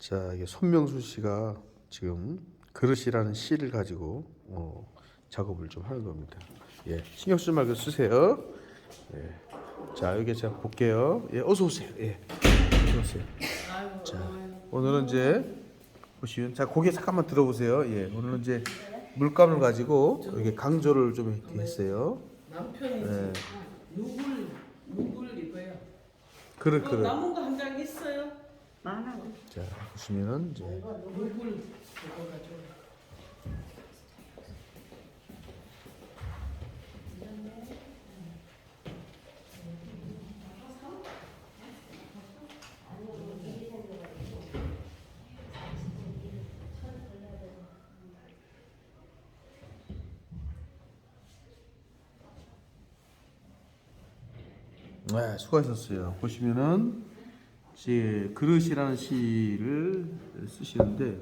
자, 이게 손명수 씨가 지금 그릇이라는 시를 가지고 어, 작업을 좀 하는 겁니다. 예, 신경 쓰지 말고 쓰세요. 예. 자, 여기 제가 볼게요. 예, 어서 오세요. 예, 어서 오세요. 자, 오늘은 이제 보시면 자 고개 잠깐만 들어보세요. 예, 오늘은 이제 물감을 가지고 이렇게 강조를 좀 이렇게 했어요. 남편이 예, 누굴 누굴 입어요? 그릇 그 그릇. 남은 거 한 장 있어요? 자, 보시면은 이제 네, 수고하셨어요. 보시면은 이제 그릇이라는 시를 쓰시는데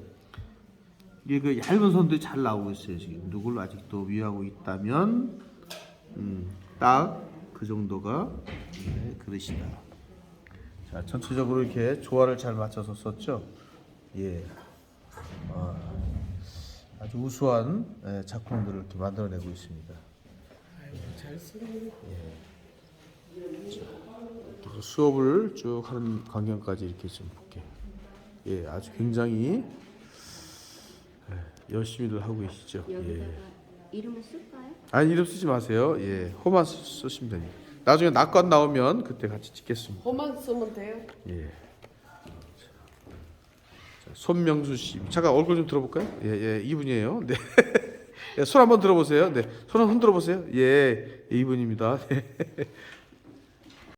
이게 그 얇은 선들이 잘 나오고 있어요. 지금 누굴 아직도 위하고 있다면 음, 딱 그 정도가 네, 그릇이다. 자, 전체적으로 이렇게 조화를 잘 맞춰서 썼죠. 예, 아, 아주 우수한 예, 작품들을 이렇게 만들어내고 있습니다. 아이고 잘 쓰네. 또 수업을 쭉 하는 광경까지 이렇게 좀 볼게요. 예, 아주 굉장히 예, 열심히들 하고 계시죠. 예. 이름을 쓸까요? 아니 이름 쓰지 마세요. 예, 호만 쓰- 쓰시면 됩니다. 나중에 낙관 나오면 그때 같이 찍겠습니다. 호만 쓰면 돼요? 예. 자, 손명수 씨, 잠깐 얼굴 좀 들어볼까요? 예, 예, 이분이에요. 네. 예, 손 한번 들어보세요. 네, 손 한번 흔들어 보세요. 예, 이분입니다. 네.